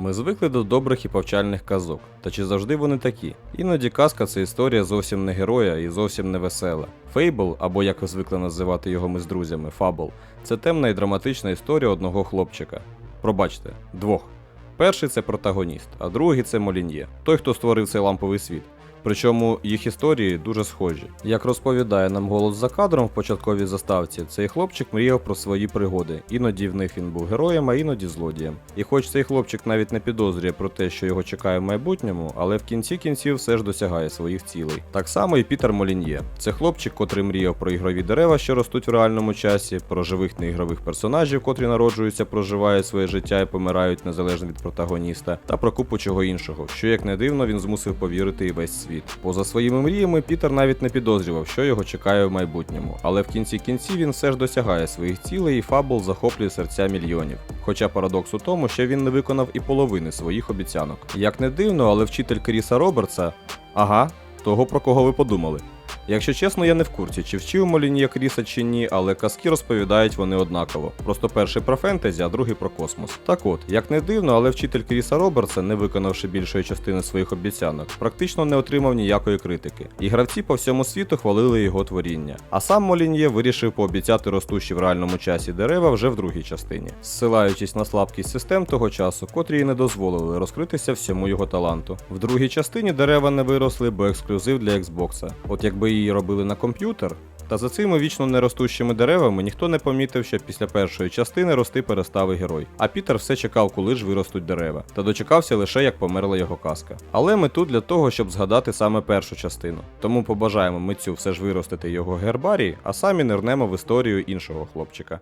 Ми звикли до добрих і повчальних казок. Та чи завжди вони такі? Іноді казка це історія зовсім не героя і зовсім не весела. Фейбл, або як звикли називати його ми з друзями, фабл, це темна і драматична історія одного хлопчика. Пробачте, двох. Перший це протагоніст, а другий це Молін'є, той, хто створив цей ламповий світ. Причому їх історії дуже схожі. Як розповідає нам голос за кадром в початковій заставці, цей хлопчик мріяв про свої пригоди. Іноді в них він був героєм, а іноді злодієм. І хоч цей хлопчик навіть не підозрює про те, що його чекає в майбутньому, але в кінці кінців все ж досягає своїх цілей. Так само і Пітер Молін'є. Це хлопчик, котрий мріяв про ігрові дерева, що ростуть в реальному часі, про живих неігрових персонажів, котрі народжуються, проживають своє життя і помирають незалежно від протагоніста, та про купу чого іншого, що як не дивно він змусив повірити і весь світ. Поза своїми мріями, Пітер навіть не підозрював, що його чекає в майбутньому, але в кінці кінців він все ж досягає своїх цілей і фабул захоплює серця мільйонів. Хоча парадокс у тому, що він не виконав і половини своїх обіцянок. Як не дивно, але вчитель Кріса Робертса, ага, того про кого ви подумали. Якщо чесно, я не в курсі, чи вчив Молінія Кріса чи ні, але казки розповідають вони однаково. Просто перший про фентезі, а другий про космос. Так от, як не дивно, але вчитель Кріса Робертса, не виконавши більшої частини своїх обіцянок, практично не отримав ніякої критики. І гравці по всьому світу хвалили його творіння. А сам Молін'є вирішив пообіцяти ростущі в реальному часі дерева вже в другій частині, зсилаючись на слабкість систем того часу, котрі й не дозволили розкритися всьому його таланту. В другій частині дерева не виросли, бо ексклюзив для Xbox. От якби її робили на комп'ютер. Та за цими вічно неростущими деревами ніхто не помітив, що після першої частини рости перестав герой. А Пітер все чекав, коли ж виростуть дерева, та дочекався лише як померла його казка. Але ми тут для того, щоб згадати саме першу частину. Тому побажаємо митцю все ж виростити його гербарій, а самі нирнемо в історію іншого хлопчика.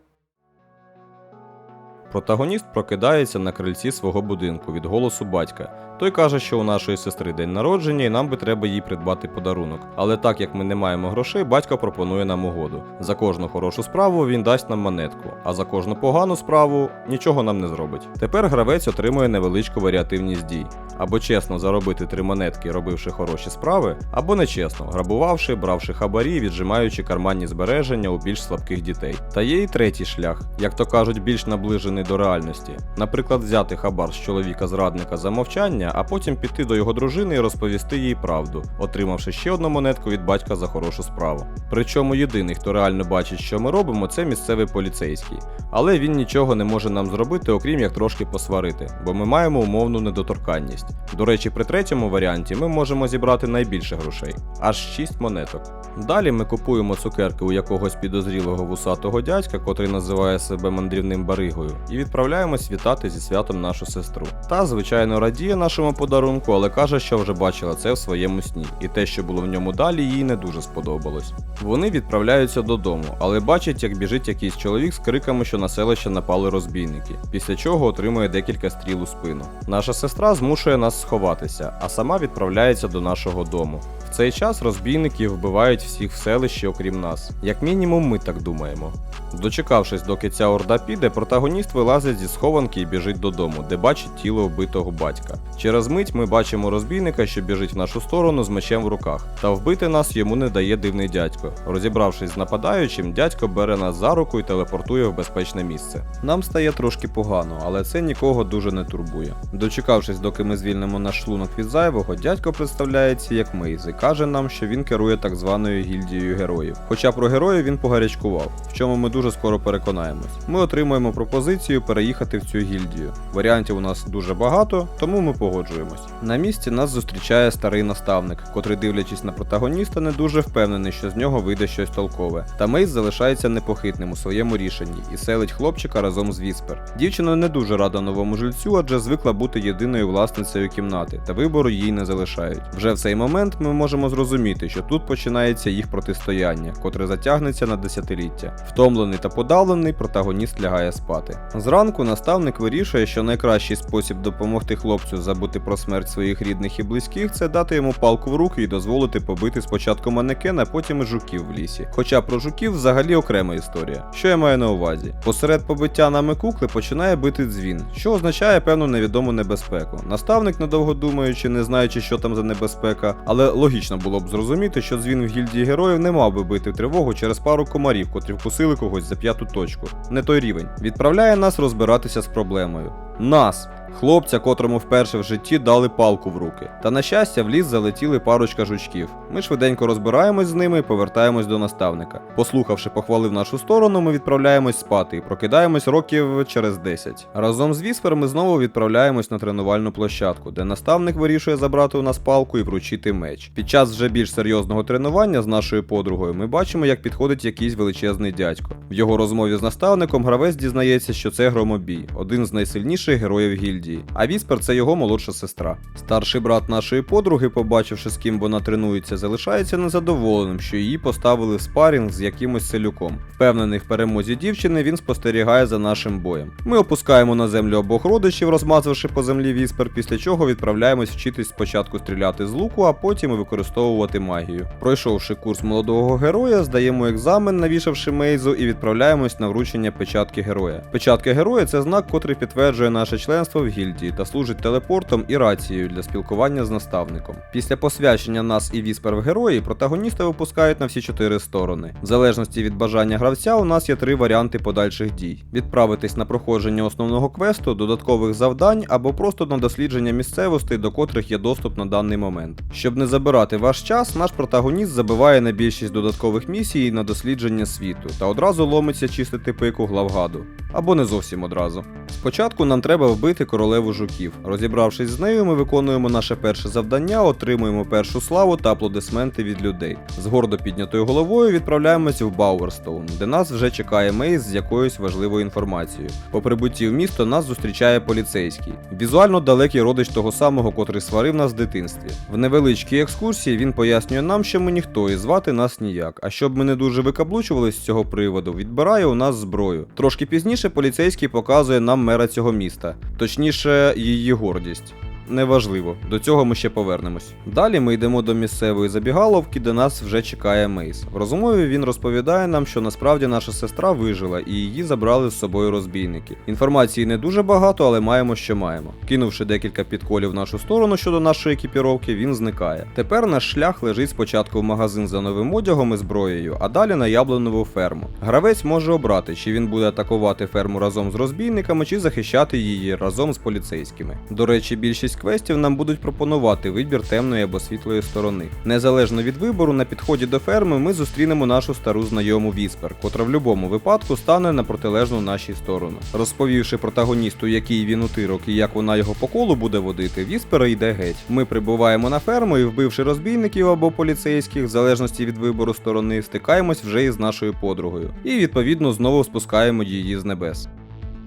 Протагоніст прокидається на крильці свого будинку від голосу батька. Той каже, що у нашої сестри день народження і нам би треба їй придбати подарунок. Але так як ми не маємо грошей, батько пропонує нам угоду. За кожну хорошу справу він дасть нам монетку, а за кожну погану справу нічого нам не зробить. Тепер гравець отримує невеличку варіативність дій. Або чесно заробити три монетки, робивши хороші справи, або нечесно, грабувавши, бравши хабарі, віджимаючи карманні збереження у більш слабких дітей. Та є і третій шлях, як то кажуть, більш наближений до реальності. Наприклад, взяти хабар з чоловіка зрадника за мовчання, а потім піти до його дружини і розповісти їй правду, отримавши ще одну монетку від батька за хорошу справу. Причому єдиний, хто реально бачить, що ми робимо, це місцевий поліцейський. Але він нічого не може нам зробити, окрім як трошки посварити, бо ми маємо умовну недоторканність. До речі, при третьому варіанті ми можемо зібрати найбільше грошей аж 6 монеток. Далі ми купуємо цукерки у якогось підозрілого вусатого дядька, котрий називає себе мандрівним баригою, і відправляємось вітати зі святом нашу сестру. Та, звичайно, радіє нашому подарунку, але каже, що вже бачила це в своєму сні, і те, що було в ньому далі, їй не дуже сподобалось. Вони відправляються додому, але бачать, як біжить якийсь чоловік з криками, що на селище напали розбійники, після чого отримує декілька стріл у спину. Наша сестра змушує нас сховатися, а сама відправляється до нашого дому. В цей час розбійники вбивають всіх в селищі, окрім нас. Як мінімум, ми так думаємо. Дочекавшись, доки ця орда піде, протагоніст вилазить зі схованки і біжить додому, де бачить тіло вбитого батька. Через мить ми бачимо розбійника, що біжить в нашу сторону з мечем в руках. Та вбити нас йому не дає дивний дядько. Розібравшись з нападаючим, дядько бере нас за руку і телепортує в безпечне місце. Нам стає трошки погано, але це нікого дуже не турбує. Дочекавшись, доки ми звільнимо наш шлунок від зайвого, дядько представляється як Мейз і каже нам, що він керує так званою гільдією героїв. Хоча про героїв він погарячкував, в чому ми дуже скоро переконаємось. Ми отримуємо пропозицію переїхати в цю гільдію. Варіантів у нас дуже багато, тому ми погоджуємось. На місці нас зустрічає старий наставник, котрий, дивлячись на протагоніста, не дуже впевнений, що з нього вийде щось толкове. Та Мейс залишається непохитним у своєму рішенні і селить хлопчика разом з Віспер. Дівчина не дуже рада новому жильцю, адже звикла бути єдиною власницею кімнати, та вибору їй не залишають. Вже в цей момент ми можемо зрозуміти, що тут починається їх протистояння, котре затягнеться на десятиліття. Втомлений та подавлений, протагоніст лягає спати. Зранку наставник вирішує, що найкращий спосіб допомогти хлопцю забути про смерть своїх рідних і близьких це дати йому палку в руки і дозволити побити спочатку манекена, потім жуків в лісі. Хоча про жуків взагалі окрема історія. Що я маю на увазі? Посеред побиття нами кукли починає бити дзвін, що означає певну невідому небезпеку. Наставник, недовго думаючи, не знаючи, що там за небезпека, але логічно було б зрозуміти, що дзвін в гільдії героїв не мав би бити тривогу через пару комарів, котрі вкусили когось за п'яту точку. Не той рівень. Відправляє нас розбиратися з проблемою. Нас, Хлопця, котрому вперше в житті дали палку в руки. Та на щастя, в ліс залетіли парочка жучків. Ми швиденько розбираємось з ними і повертаємось до наставника. Послухавши похвали в нашу сторону, ми відправляємось спати і прокидаємось років через 10. Разом з Віспер ми знову відправляємось на тренувальну площадку, де наставник вирішує забрати у нас палку і вручити меч. Під час вже більш серйозного тренування з нашою подругою ми бачимо, як підходить якийсь величезний дядько. В його розмові з наставником гравець дізнається, що це громобій, один з найсильніших героїв гільдії. А Віспер це його молодша сестра. Старший брат нашої подруги, побачивши, з ким вона тренується, залишається незадоволеним, що її поставили в спарінг з якимось селюком. Впевнений в перемозі дівчини, він спостерігає за нашим боєм. Ми опускаємо на землю обох родичів, розмазавши по землі віспер, після чого відправляємось вчитись спочатку стріляти з луку, а потім і використовувати магію. Пройшовши курс молодого героя, здаємо екзамен, навішавши мейзу, і відправляємось на вручення печатки героя. Печатка героя це знак, котрий підтверджує наше членство гільдії та служить телепортом і рацією для спілкування з наставником. Після посвячення нас і віспер в герої, протагоніста випускають на всі чотири сторони. В залежності від бажання гравця, у нас є три варіанти подальших дій: відправитись на проходження основного квесту, додаткових завдань або просто на дослідження місцевостей, до котрих є доступ на даний момент. Щоб не забирати ваш час, наш протагоніст забиває на більшість додаткових місій на дослідження світу та одразу ломиться чистити пику главгаду. Або не зовсім одразу. Спочатку нам треба вбити королеву жуків. Розібравшись з нею, ми виконуємо наше перше завдання, отримуємо першу славу та аплодисменти від людей. З гордо піднятою головою відправляємось в Бауерстоун, де нас вже чекає Мейс з якоюсь важливою інформацією. По прибутті в місто нас зустрічає поліцейський. Візуально далекий родич того самого, котрий сварив нас в дитинстві. В невеличкій екскурсії він пояснює нам, що ми ніхто і звати нас ніяк. А щоб ми не дуже викаблучувались з цього приводу, відбирає у нас зброю. Трошки пізніше поліцейський показує нам мера цього міста, точніше, її гордість. Неважливо, до цього ми ще повернемось. Далі ми йдемо до місцевої забігаловки, де нас вже чекає Мейс. В розмові він розповідає нам, що насправді наша сестра вижила і її забрали з собою розбійники. Інформації не дуже багато, але маємо, що маємо. Кинувши декілька підколів в нашу сторону щодо нашої екіпіровки, він зникає. Тепер наш шлях лежить спочатку в магазин за новим одягом і зброєю, а далі на яблунову ферму. Гравець може обрати, чи він буде атакувати ферму разом з розбійниками, чи захищати її разом з поліцейськими. До речі, більшість квестів нам будуть пропонувати вибір темної або світлої сторони. Незалежно від вибору, на підході до ферми ми зустрінемо нашу стару знайому Віспер, котра в будь-якому випадку стане на протилежну нашій сторону. Розповівши протагоністу, який він утирок і як вона його по колу буде водити, Віспер йде геть. Ми прибуваємо на ферму і, вбивши розбійників або поліцейських, в залежності від вибору сторони, стикаємось вже із нашою подругою. І відповідно знову спускаємо її з небес.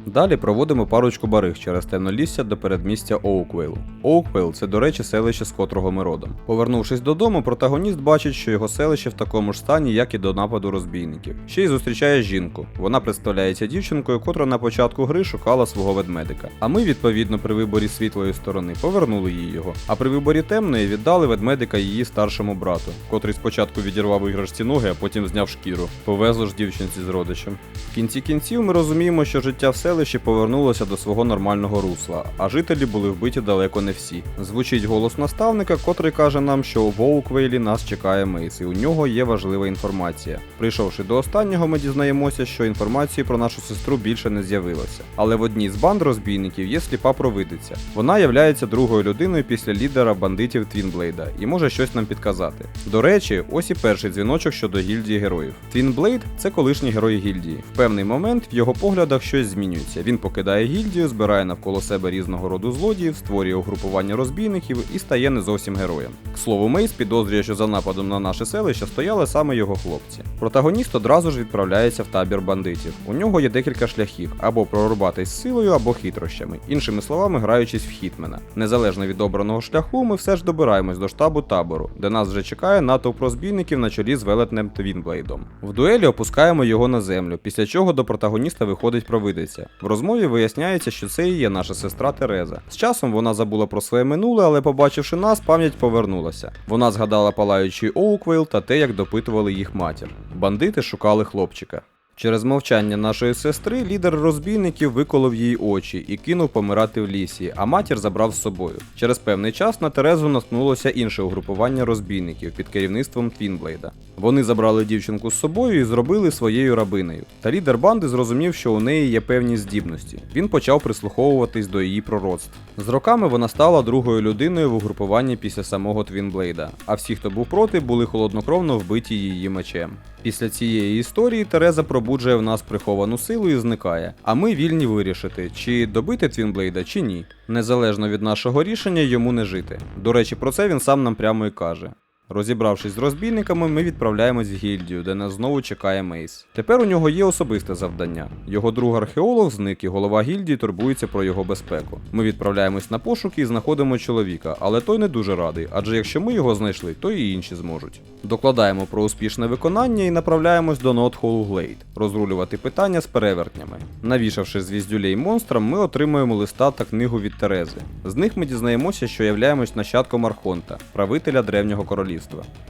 Далі проводимо парочку бариг через темнолісся до передмістя Оуквейлу. Оуквейл це, до речі, селище, з котрого ми родом. Повернувшись додому, протагоніст бачить, що його селище в такому ж стані, як і до нападу розбійників. Ще й зустрічає жінку. Вона представляється дівчинкою, котра на початку гри шукала свого ведмедика. А ми, відповідно, при виборі світлої сторони повернули їй його. А при виборі темної віддали ведмедика її старшому брату, котрий спочатку відірвав іграшці ноги, а потім зняв шкіру. Повезло ж дівчинці з родичем. В кінці кінців ми розуміємо, що життя в селищі повернулося до свого нормального русла, а жителі були вбиті далеко не всі. Звучить голос наставника, котрий каже нам, що в Оуквейлі нас чекає Мейс, і у нього є важлива інформація. Прийшовши до останнього, ми дізнаємося, що інформації про нашу сестру більше не з'явилося. Але в одній з банд розбійників є сліпа провидиця. Вона являється другою людиною після лідера бандитів Твінблейда і може щось нам підказати. До речі, ось і перший дзвіночок щодо гільдії героїв. Твінблейд це колишній герой гільдії. В певний момент в його поглядах щось змінюється. Він покидає гільдію, збирає навколо себе різного роду злодіїв, створює угрупування розбійників і стає не зовсім героєм. К слову, Мейс підозрює, що за нападом на наше селище стояли саме його хлопці. Протагоніст одразу ж відправляється в табір бандитів. У нього є декілька шляхів: або прорубатись силою, або хитрощами, іншими словами, граючись в хітмена. Незалежно від обраного шляху, ми все ж добираємось до штабу табору, де нас вже чекає натовп розбійників на чолі з велетнем Твінблейдом. В дуелі опускаємо його на землю, після чого до протагоніста виходить провидиця. В розмові виясняється, що це і є наша сестра Тереза. З часом вона забула про своє минуле, але побачивши нас, пам'ять повернулася. Вона згадала палаючий Оуквейл та те, як допитували їх матір. Бандити шукали хлопчика. Через мовчання нашої сестри лідер розбійників виколов їй очі і кинув помирати в лісі, а матір забрав з собою. Через певний час на Терезу наткнулося інше угрупування розбійників під керівництвом Твінблейда. Вони забрали дівчинку з собою і зробили своєю рабинею. Та лідер банди зрозумів, що у неї є певні здібності. Він почав прислуховуватись до її пророцтв. З роками вона стала другою людиною в угрупуванні після самого Твінблейда, а всі, хто був проти, були холоднокровно вбиті її мечем. Після цієї історії Тереза пробуджує в нас приховану силу і зникає. А ми вільні вирішити, чи добити Твінблейда, чи ні. Незалежно від нашого рішення йому не жити. До речі, про це він сам нам прямо і каже. Розібравшись з розбійниками, ми відправляємось в гільдію, де нас знову чекає Мейс. Тепер у нього є особисте завдання. Його друг археолог зник і голова гільдії турбується про його безпеку. Ми відправляємось на пошуки і знаходимо чоловіка, але той не дуже радий, адже якщо ми його знайшли, то і інші зможуть. Докладаємо про успішне виконання і направляємось до Нотхолл Глейд, розрулювати питання з перевертнями. Навішавши звіздюлей монстрам, ми отримуємо листа та книгу від Терези. З них ми дізнаємося, що являємось нащадком Архонта, правителя древнього королівства.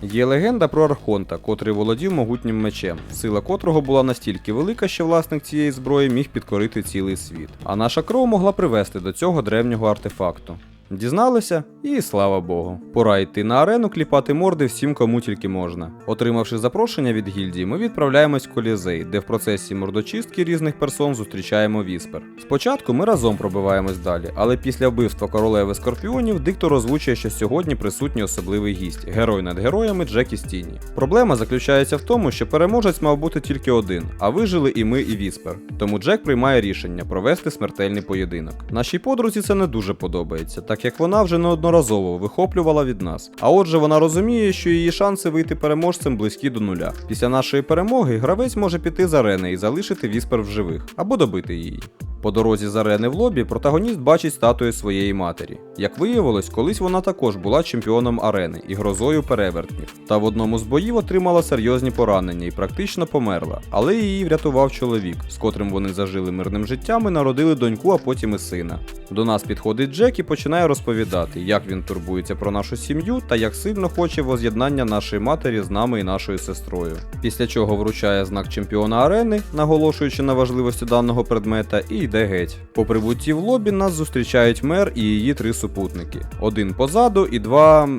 Є легенда про Архонта, котрий володів могутнім мечем, сила котрого була настільки велика, що власник цієї зброї міг підкорити цілий світ. А наша кров могла привести до цього древнього артефакту. Дізналися, і слава Богу. Пора йти на арену кліпати морди всім, кому тільки можна. Отримавши запрошення від гільдії, ми відправляємось в колізей, де в процесі мордочистки різних персон зустрічаємо віспер. Спочатку ми разом пробиваємось далі, але після вбивства королеви скорпіонів диктор озвучує, що сьогодні присутній особливий гість герой над героями Джекі Стіні. Проблема заключається в тому, що переможець мав бути тільки один, а вижили і ми, і віспер. Тому Джек приймає рішення провести смертельний поєдинок. Нашій подрузі це не дуже подобається, так як вона вже неодноразово вихоплювала від нас. А отже, вона розуміє, що її шанси вийти переможцем близькі до нуля. Після нашої перемоги гравець може піти з арени і залишити віспер в живих або добити її. По дорозі з арени в лобі протагоніст бачить статую своєї матері. Як виявилось, колись вона також була чемпіоном арени і грозою перевертнів. Та в одному з боїв отримала серйозні поранення і практично померла, але її врятував чоловік, з котрим вони зажили мирним життям і народили доньку, а потім і сина. До нас підходить Джек і починає розповідати, як він турбується про нашу сім'ю та як сильно хоче воз'єднання нашої матері з нами і нашою сестрою. Після чого вручає знак чемпіона арени, наголошуючи на важливості даного предмета, і йде геть. По прибутті в лобі нас зустрічають мер і її три супутники: один позаду і два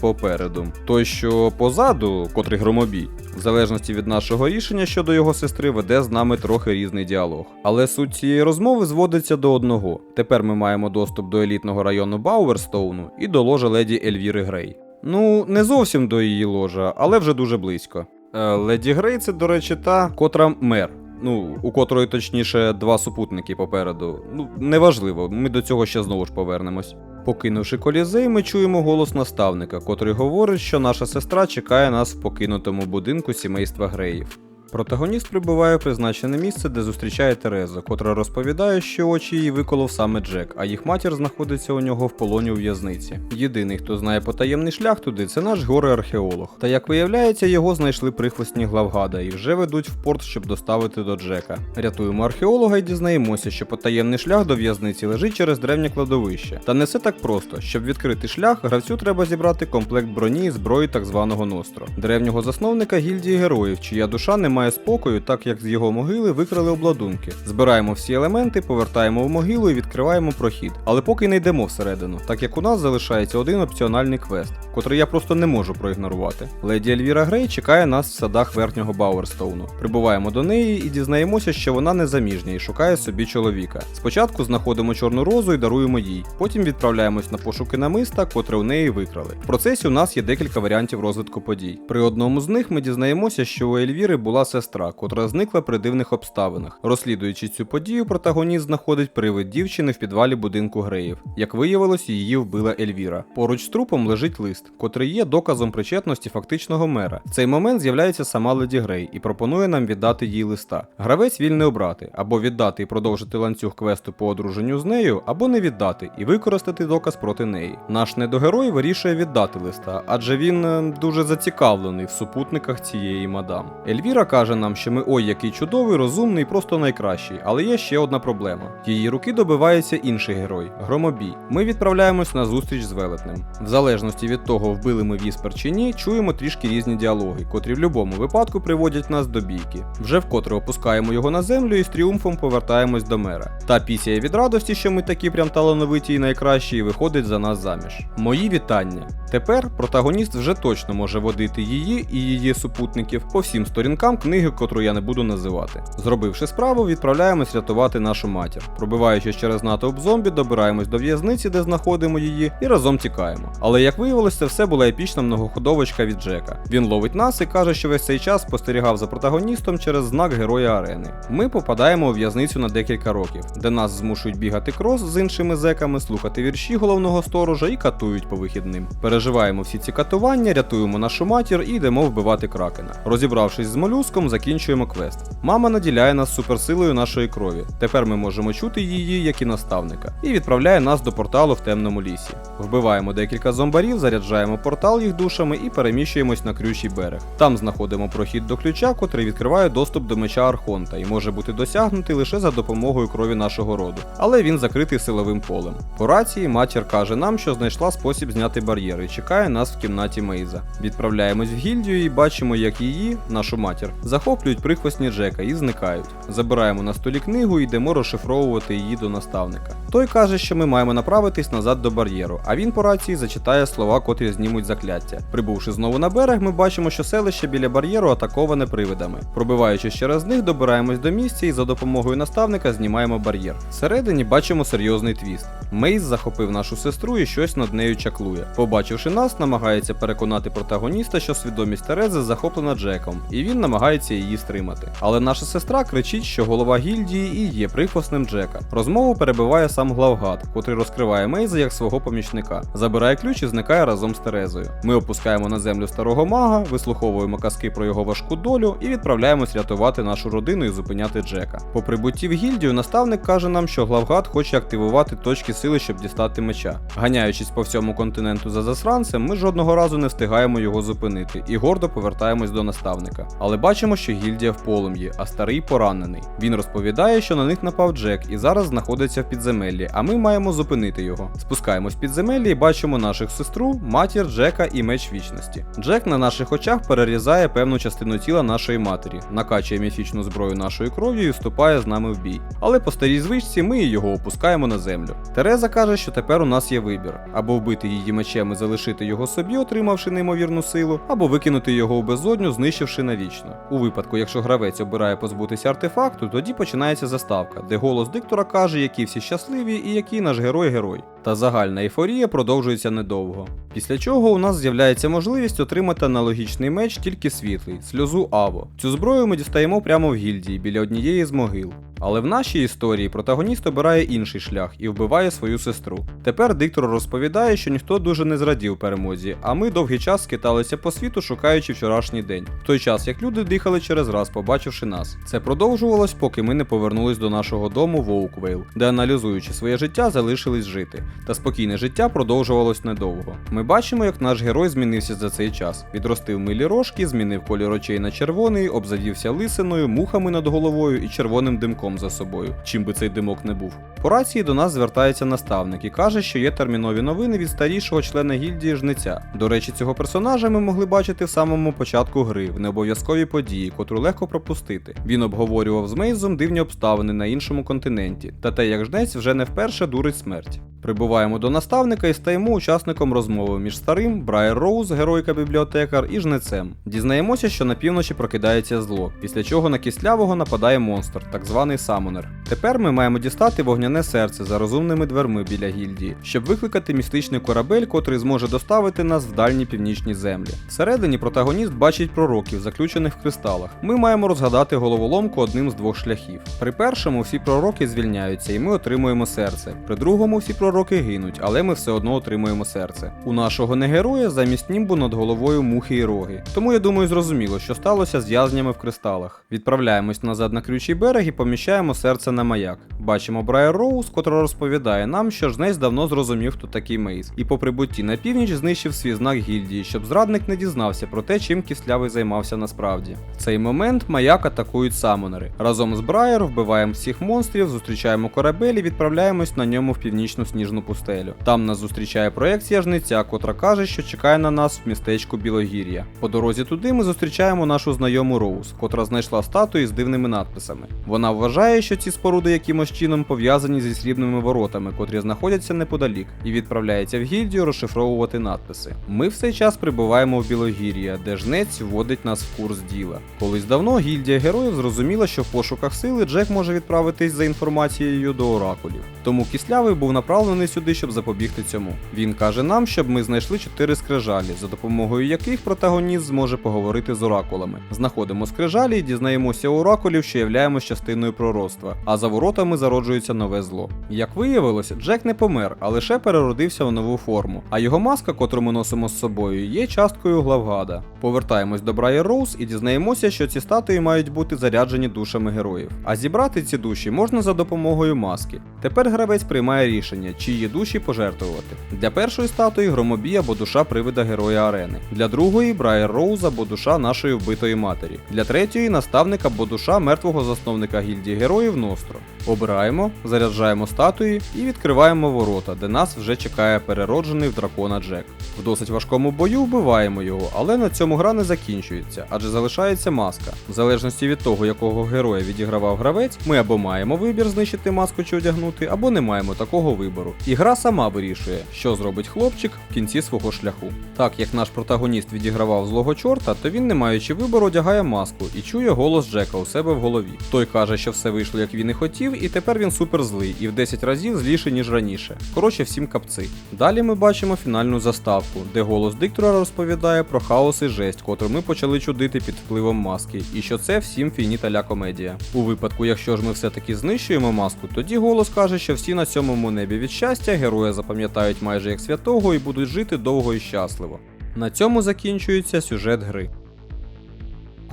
попереду. Той, що позаду, котрий громобій, в залежності від нашого рішення щодо його сестри, веде з нами трохи різний діалог. Але суть цієї розмови зводиться до одного: тепер ми маємо доступ до елітного району Бауерстоуну і до ложа леді Ельвіри Грей. Ну, не зовсім до її ложа, але вже дуже близько. Е, Леді Грей це, до речі, та, котра мер. Ну, у котрої точніше два супутники попереду. Ну, неважливо, ми до цього ще знову ж повернемось. Покинувши колізей, ми чуємо голос наставника, котрий говорить, що наша сестра чекає нас в покинутому будинку сімейства Греїв. Протагоніст прибуває в призначене місце, де зустрічає Терезу, котра розповідає, що очі її виколов саме Джек, а їх матір знаходиться у нього в полоні у в'язниці. Єдиний, хто знає потаємний шлях туди, це наш горе-археолог. Та як виявляється, його знайшли прихвостні главгада і вже ведуть в порт, щоб доставити до Джека. Рятуємо археолога і дізнаємося, що потаємний шлях до в'язниці лежить через древнє кладовище. Та не все так просто. Щоб відкрити шлях, гравцю треба зібрати комплект броні і зброї так званого Ностро, древнього засновника гільдії героїв, чия душа не має спокою, так як з його могили викрали обладунки. Збираємо всі елементи, повертаємо в могилу і відкриваємо прохід. Але поки не йдемо всередину, так як у нас залишається один опціональний квест, котрий я просто не можу проігнорувати. Леді Ельвіра Грей чекає нас в садах верхнього Бауерстоуну. Прибуваємо до неї і дізнаємося, що вона незаміжня і шукає собі чоловіка. Спочатку знаходимо чорну розу і даруємо їй. Потім відправляємось на пошуки намиста, котре у неї викрали. В процесі у нас є декілька варіантів розвитку подій. При одному з них ми дізнаємося, що у Ельвіри була сестра, котра зникла при дивних обставинах. Розслідуючи цю подію, протагоніст знаходить привид дівчини в підвалі будинку Греїв. Як виявилось, її вбила Ельвіра. Поруч з трупом лежить лист, котрий є доказом причетності фактичного мера. В цей момент з'являється сама Леді Грей і пропонує нам віддати їй листа. Гравець вільний обрати або віддати і продовжити ланцюг квесту по одруженню з нею, або не віддати і використати доказ проти неї. Наш недогерой вирішує віддати листа, адже він е, дуже зацікавлений в супутниках цієї мадам. Ельвіра каже, каже нам, що ми ой який чудовий, розумний, просто найкращий. Але є ще одна проблема. Її руки добивається інший герой громобій. Ми відправляємось на зустріч з велетнем. В залежності від того, вбили ми віспер чи ні, чуємо трішки різні діалоги, котрі в будь-якому випадку приводять нас до бійки. Вже вкотре опускаємо його на землю і з тріумфом повертаємось до мера. Та пісяє від радості, що ми такі прям талановиті і найкращі, і виходить за нас заміж. Мої вітання. Тепер протагоніст вже точно може водити її і її супутників по всім сторінкам книги, котру я не буду називати. Зробивши справу, відправляємось рятувати нашу матір. Пробиваючись через натовп зомбі, добираємось до в'язниці, де знаходимо її, і разом тікаємо. Але як виявилось, це все була епічна многоходовочка від Джека. Він ловить нас і каже, що весь цей час спостерігав за протагоністом через знак героя арени. Ми попадаємо у в'язницю на декілька років, де нас змушують бігати крос з іншими зеками, слухати вірші головного сторожа і катують по вихідним. Переживаємо всі ці катування, рятуємо нашу матір і йдемо вбивати кракена. Розібравшись з молюском, закінчуємо квест. Мама наділяє нас суперсилою нашої крові. Тепер ми можемо чути її, як і наставника, і відправляє нас до порталу в темному лісі. Вбиваємо декілька зомбарів, заряджаємо портал їх душами і переміщуємось на крючий берег. Там знаходимо прохід до ключа, котрий відкриває доступ до меча Архонта і може бути досягнутий лише за допомогою крові нашого роду, але він закритий силовим полем. По рації матір каже нам, що знайшла спосіб зняти бар'єри і чекає нас в кімнаті Мейза. Відправляємось в гільдію і бачимо, як її, нашу матір, захоплюють прихвостні Джека і зникають. Забираємо на столі книгу і йдемо розшифровувати її до наставника. Той каже, що ми маємо направитись назад до бар'єру, а він по рації зачитає слова, котрі знімуть закляття. Прибувши знову на берег, ми бачимо, що селище біля бар'єру атаковане привидами. Пробиваючись через них, добираємось до місця і за допомогою наставника знімаємо бар'єр. Всередині бачимо серйозний твіст. Мейз захопив нашу сестру і щось над нею чаклує. Побачивши нас, намагається переконати протагоніста, що свідомість Терези захоплена Джеком, і він намагається її стримати. Але наша сестра кричить, що голова гільдії і є прихвостним Джека. Розмову перебиває сам главгад, котрий розкриває Мейза як свого помічника, забирає ключ і зникає разом з Терезою. Ми опускаємо на землю старого мага, вислуховуємо казки про його важку долю і відправляємось рятувати нашу родину і зупиняти Джека. По прибутті в гільдію наставник каже нам, що главгад хоче активувати точки сили, щоб дістати меча. Ганяючись по всьому континенту за засранцем, ми жодного разу не встигаємо його зупинити і гордо повертаємось до наставника. Але бачимо, що гільдія в полум'ї, а старий поранений. Він розповідає, що на них напав Джек і зараз знаходиться в підземеллі, а ми маємо зупинити його. Спускаємось в підземеллі і бачимо наших сестру, матір Джека і меч вічності. Джек на наших очах перерізає певну частину тіла нашої матері, накачує міфічну зброю нашою кров'ю і вступає з нами в бій. Але по старій звичці ми його опускаємо на землю. Тереза каже, що тепер у нас є вибір: або вбити її мечем і залишити його собі, отримавши неймовірну силу, або викинути його у безодню, знищивши навічно. У випадку, якщо гравець обирає позбутися артефакту, тоді починається заставка, де голос диктора каже, які всі щасливі і який наш герой герой. Та загальна ейфорія продовжується недовго. Після чого у нас з'являється можливість отримати аналогічний меч, тільки світлий, сльозу Аво. Цю зброю ми дістаємо прямо в гільдії біля однієї з могил. Але в нашій історії протагоніст обирає інший шлях і вбиває свою сестру. Тепер диктор розповідає, що ніхто дуже не зрадів перемозі, а ми довгий час скиталися по світу, шукаючи вчорашній день, в той час як люди дихали через раз, побачивши нас. Це продовжувалось, поки ми не повернулись до нашого дому в Оуквейл, де аналізуючи своє життя, залишились жити. Та спокійне життя продовжувалось недовго. Ми бачимо, як наш герой змінився за цей час. Відростив милі рожки, змінив колір очей на червоний, обзавівся лисиною, мухами над головою і червоним димком за собою, чим би цей димок не був. По рації до нас звертається наставник і каже, що є термінові новини від старішого члена гільдії жниця. До речі, цього персонажа ми могли бачити в самому початку гри, в необов'язковій події, котру легко пропустити. Він обговорював з Мейзом дивні обставини на іншому континенті, та те, як жнець вже не вперше дурить смерть. Прибуваємо до наставника і стаємо учасником розмови між старим, Брайер Роуз, геройка-бібліотекар, і жнецем. Дізнаємося, що на півночі прокидається зло, після чого на кислявого нападає монстр, так званий самонер. Тепер ми маємо дістати вогняне серце за розумними дверми біля гільдії, щоб викликати містичний корабель, котрий зможе доставити нас в дальні північні землі. Всередині протагоніст бачить пророків, заключених в кристалах. Ми маємо розгадати головоломку одним з двох шляхів. При першому всі пророки звільняються, і ми отримуємо серце. При другому всі пророки гинуть, але ми все одно отримуємо серце. У нашого негероя замість німбу над головою мухи і роги. Тому я думаю, зрозуміло, що сталося з язнями в кристалах. Відправляємось назад на крючий берег і поміщаємо серце на маяк. Бачимо Брайер Роуз, котра розповідає нам, що жнець давно зрозумів, хто такий Мейз, і по прибутті на північ знищив свій знак гільдії, щоб зрадник не дізнався про те, чим кислявий займався насправді. В цей момент маяк атакують самонери. Разом з Брайер вбиваємо всіх монстрів, зустрічаємо корабель і відправляємось на ньому в північну сніжну пустелю. Там нас зустрічає проекція жниця, котра каже, що чекає на нас в містечку Білогір'я. По дорозі туди ми зустрічаємо нашу знайому Роуз, котра знайшла статуї з дивними надписами. Вона вважає, що ці споруди якимось чином пов'язані зі срібними воротами, котрі знаходяться неподалік, і відправляється в гільдію розшифровувати надписи. Ми в цей час прибуваємо в Білогір'я, де жнець вводить нас в курс діла. Колись давно гільдія героїв зрозуміла, що в пошуках сили Джек може відправитись за інформацією до оракулів. Тому кислявий був направлений сюди, щоб запобігти цьому. Він каже нам, щоб ми знайшли чотири скрижалі, за допомогою яких протагоніст зможе поговорити з оракулами. Знаходимо скрижалі і дізнаємося у оракулів, що являємось частиною пророцтва, а за воротами зароджується нове зло. Як виявилось, Джек не помер, а лише переродився в нову форму. А його маска, котру ми носимо з собою, є часткою главгада. Повертаємось до Брайер Роуз і дізнаємося, що ці статуї мають бути заряджені душами героїв. А зібрати ці душі можна за допомогою маски. Тепер гравець приймає рішення, чиї душі пожертвувати. Для першої статуї громобій або душа привида героя арени. Для другої Брайер Роуз або душа нашої вбитої матері. Для третьої наставник або душа мертвого засновника гільдії героїв Ностро. Обираємо, заряджаємо статуї і відкриваємо ворота, де нас вже чекає перероджений в дракона Джек. В досить важкому бою вбиваємо його, але на цьому гра не закінчується, адже залишається маска. В залежності від того, якого героя відігравав гравець, ми або маємо вибір знищити маску чи одягнути, або не маємо такого вибору. І гра сама вирішує, що зробить хлопчик в кінці свого шляху. Так як наш протагоніст відігравав злого чорта, то він, не маючи вибору, одягає маску і чує голос Джека у себе в голові. Той каже, що все вийшло як він і хотів, і тепер він супер злий і в 10 разів зліший, ніж раніше. Коротше, всім капци. Далі ми бачимо фінальну заставку, де голос диктора розповідає про хаос і жесть, котру ми почали чудити під впливом маски, і що це всім фініта ля комедія. У випадку, якщо ж ми все-таки знищуємо маску, тоді голос каже, що всі на сьомому небі від щастя героя запам'ятають майже як святого і будуть жити довго і щасливо. На цьому закінчується сюжет гри.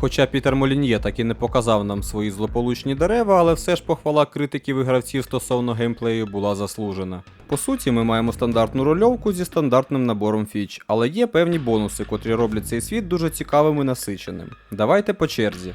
Хоча Пітер Молін'є так і не показав нам свої злополучні дерева, але все ж похвала критиків і гравців стосовно геймплею була заслужена. По суті, ми маємо стандартну рольовку зі стандартним набором фіч, але є певні бонуси, котрі роблять цей світ дуже цікавим і насиченим. Давайте по черзі.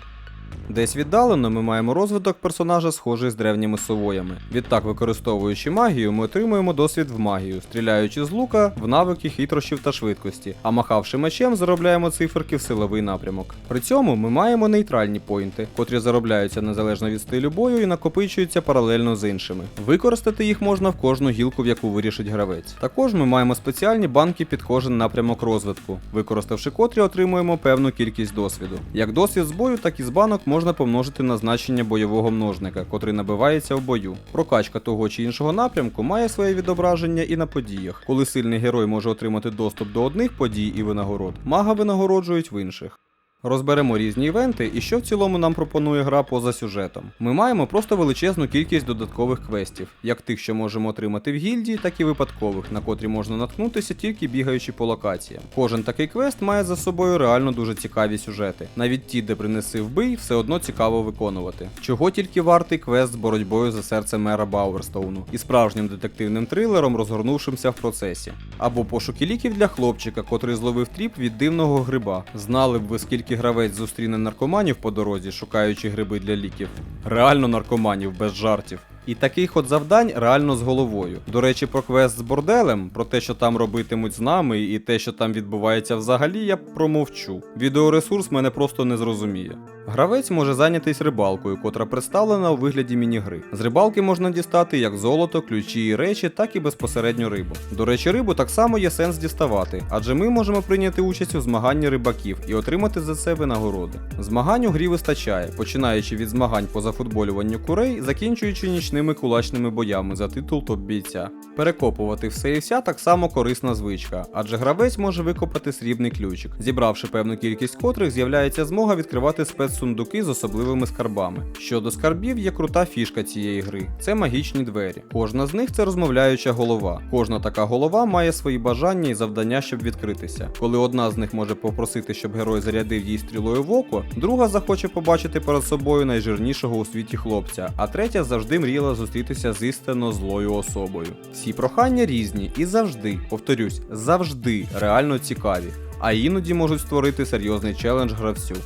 Десь віддалено ми маємо розвиток персонажа, схожий з древніми совоями. Відтак, використовуючи магію, ми отримуємо досвід в магію, стріляючи з лука в навики хитрощів та швидкості, а махавши мечем, заробляємо циферки в силовий напрямок. При цьому ми маємо нейтральні поінти, котрі заробляються незалежно від стилю бою і накопичуються паралельно з іншими. Використати їх можна в кожну гілку, в яку вирішить гравець. Також ми маємо спеціальні банки під кожен напрямок розвитку, використавши котрі отримуємо певну кількість досвіду. Як досвід з бою, так і з банок можна помножити на значення бойового множника, котрий набивається в бою. Прокачка того чи іншого напрямку має своє відображення і на подіях. Коли сильний герой може отримати доступ до одних подій і винагород, мага винагороджують в інших. Розберемо різні івенти і що в цілому нам пропонує гра поза сюжетом. Ми маємо просто величезну кількість додаткових квестів, як тих, що можемо отримати в гільдії, так і випадкових, на котрі можна наткнутися тільки бігаючи по локаціям. Кожен такий квест має за собою реально дуже цікаві сюжети. Навіть ті, де принеси вбий, все одно цікаво виконувати. Чого тільки вартий квест з боротьбою за серце мера Бауерстоуну і справжнім детективним трилером, розгорнувшимся в процесі. Або пошуки ліків для хлопчика, котрий зловив тріп від дивного гриба. Знали б ви скільки гравець зустріне наркоманів по дорозі, шукаючи гриби для ліків. Реально наркоманів без жартів. І такий ход завдань реально з головою. До речі, про квест з борделем, про те, що там робитимуть з нами, і те, що там відбувається взагалі, я промовчу. Відеоресурс мене просто не зрозуміє. Гравець може зайнятись рибалкою, котра представлена у вигляді міні-гри. З рибалки можна дістати як золото, ключі і речі, так і безпосередньо рибу. До речі, рибу так само є сенс діставати, адже ми можемо прийняти участь у змаганні рибаків і отримати за це винагороди. Змагань у грі вистачає, починаючи від змагань по зафутболюванню курей, закінчуючи нічним гучними кулачними боями за титул топ-бійця. Перекопувати все і вся так само корисна звичка, адже гравець може викопати срібний ключик, зібравши певну кількість котрих, з'являється змога відкривати спецсундуки з особливими скарбами. Щодо скарбів, є крута фішка цієї гри це магічні двері. Кожна з них це розмовляюча голова. Кожна така голова має свої бажання і завдання, щоб відкритися. Коли одна з них може попросити, щоб герой зарядив їй стрілою в око, друга захоче побачити перед собою найжирнішого у світі хлопця, а третя завжди мріяла зустрітися з істинно злою особою. Всі прохання різні і завжди, повторюсь, завжди реально цікаві, а іноді можуть створити серйозний челендж гравцю.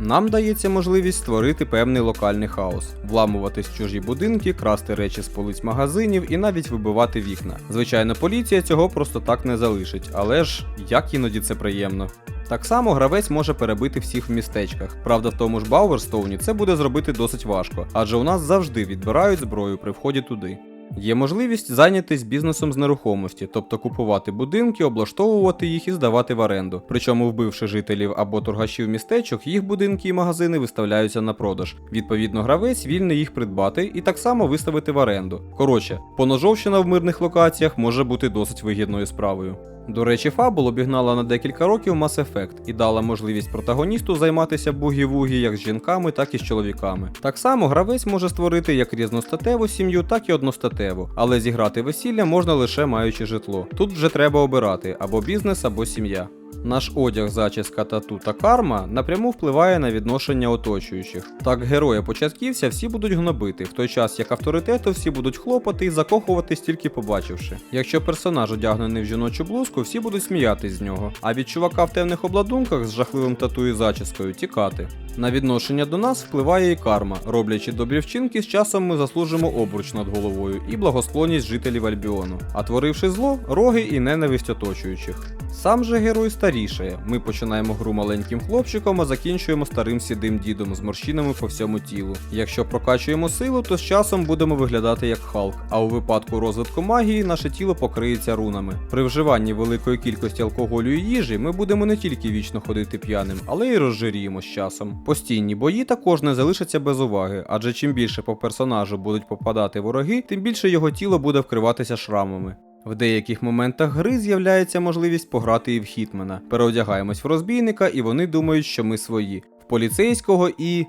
Нам дається можливість створити певний локальний хаос, вламуватись в чужі будинки, красти речі з полиць магазинів і навіть вибивати вікна. Звичайно, поліція цього просто так не залишить, але ж як іноді це приємно. Так само гравець може перебити всіх в містечках. Правда, в тому ж Бауерстоуні це буде зробити досить важко, адже у нас завжди відбирають зброю при вході туди. Є можливість зайнятись бізнесом з нерухомості, тобто купувати будинки, облаштовувати їх і здавати в оренду. Причому, вбивши жителів або торгашів містечок, їх будинки і магазини виставляються на продаж. Відповідно, гравець вільний їх придбати і так само виставити в оренду. Коротше, поножовщина в мирних локаціях може бути досить вигідною справою. До речі, Фабул обігнала на декілька років Mass Effect і дала можливість протагоністу займатися бугі-вугі як з жінками, так і з чоловіками. Так само гравець може створити як різностатеву сім'ю, так і одностатеву, але зіграти весілля можна лише маючи житло. Тут вже треба обирати або бізнес, або сім'я. Наш одяг, зачіска, тату та карма напряму впливає на відношення оточуючих. Так, героя початківця всі будуть гнобити, в той час як авторитету всі будуть хлопати і закохуватись тільки побачивши. Якщо персонаж одягнений в жіночу блузку, всі будуть сміятись з нього, а від чувака в темних обладунках з жахливим тату і зачіскою тікати. На відношення до нас впливає і карма. Роблячи добрі вчинки, з часом ми заслужимо обруч над головою і благосклонність жителів Альбіону, а творивши зло, роги і ненависть оточуючих. Сам же герой старішає. Ми починаємо гру маленьким хлопчиком, а закінчуємо старим сідим дідом з морщинами по всьому тілу. Якщо прокачуємо силу, то з часом будемо виглядати як Халк, а у випадку розвитку магії наше тіло покриється рунами. При вживанні великої кількості алкоголю і їжі ми будемо не тільки вічно ходити п'яним, але й розжиріємо з часом. Постійні бої також не залишаться без уваги, адже чим більше по персонажу будуть попадати вороги, тим більше його тіло буде вкриватися шрамами. В деяких моментах гри з'являється можливість пограти і в хітмена. Переодягаємось в розбійника, і вони думають, що ми свої. В поліцейського і.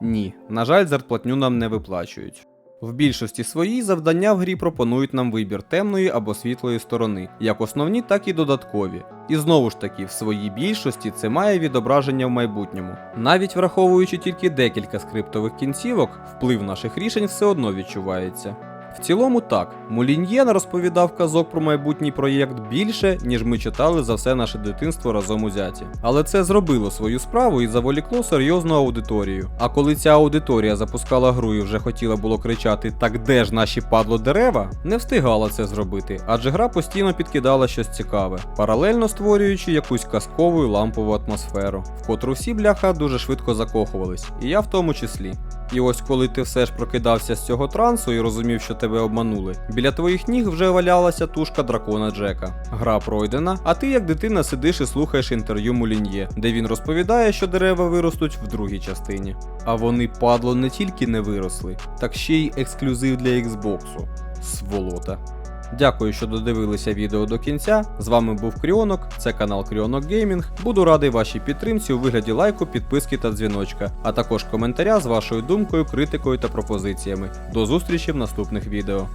Ні, на жаль, зарплатню нам не виплачують. В більшості своїй завдання в грі пропонують нам вибір темної або світлої сторони, як основні, так і додаткові. І знову ж таки, в своїй більшості це має відображення в майбутньому. Навіть враховуючи тільки декілька скриптових кінцівок, вплив наших рішень все одно відчувається. В цілому так, Муліньєн розповідав казок про майбутній проєкт більше, ніж ми читали за все наше дитинство разом узяті. Але це зробило свою справу і заволікло серйозну аудиторію. А коли ця аудиторія запускала гру і вже хотіла було кричати Так де ж наші падло дерева, не встигала це зробити, адже гра постійно підкидала щось цікаве, паралельно створюючи якусь казкову і лампову атмосферу, в котру всі бляха дуже швидко закохувались, і я в тому числі. І ось коли ти все ж прокидався з цього трансу і розумів, що тебе обманули, біля твоїх ніг вже валялася тушка дракона Джека. Гра пройдена, а ти як дитина сидиш і слухаєш інтерв'ю Мулін'є, де він розповідає, що дерева виростуть в другій частині. А вони падло не тільки не виросли, так ще й ексклюзив для Xbox. Сволота. Дякую, що додивилися відео до кінця. З вами був Кріонок, це канал Кріонок Геймінг. Буду радий вашій підтримці у вигляді лайку, підписки та дзвіночка, а також коментаря з вашою думкою, критикою та пропозиціями. До зустрічі в наступних відео.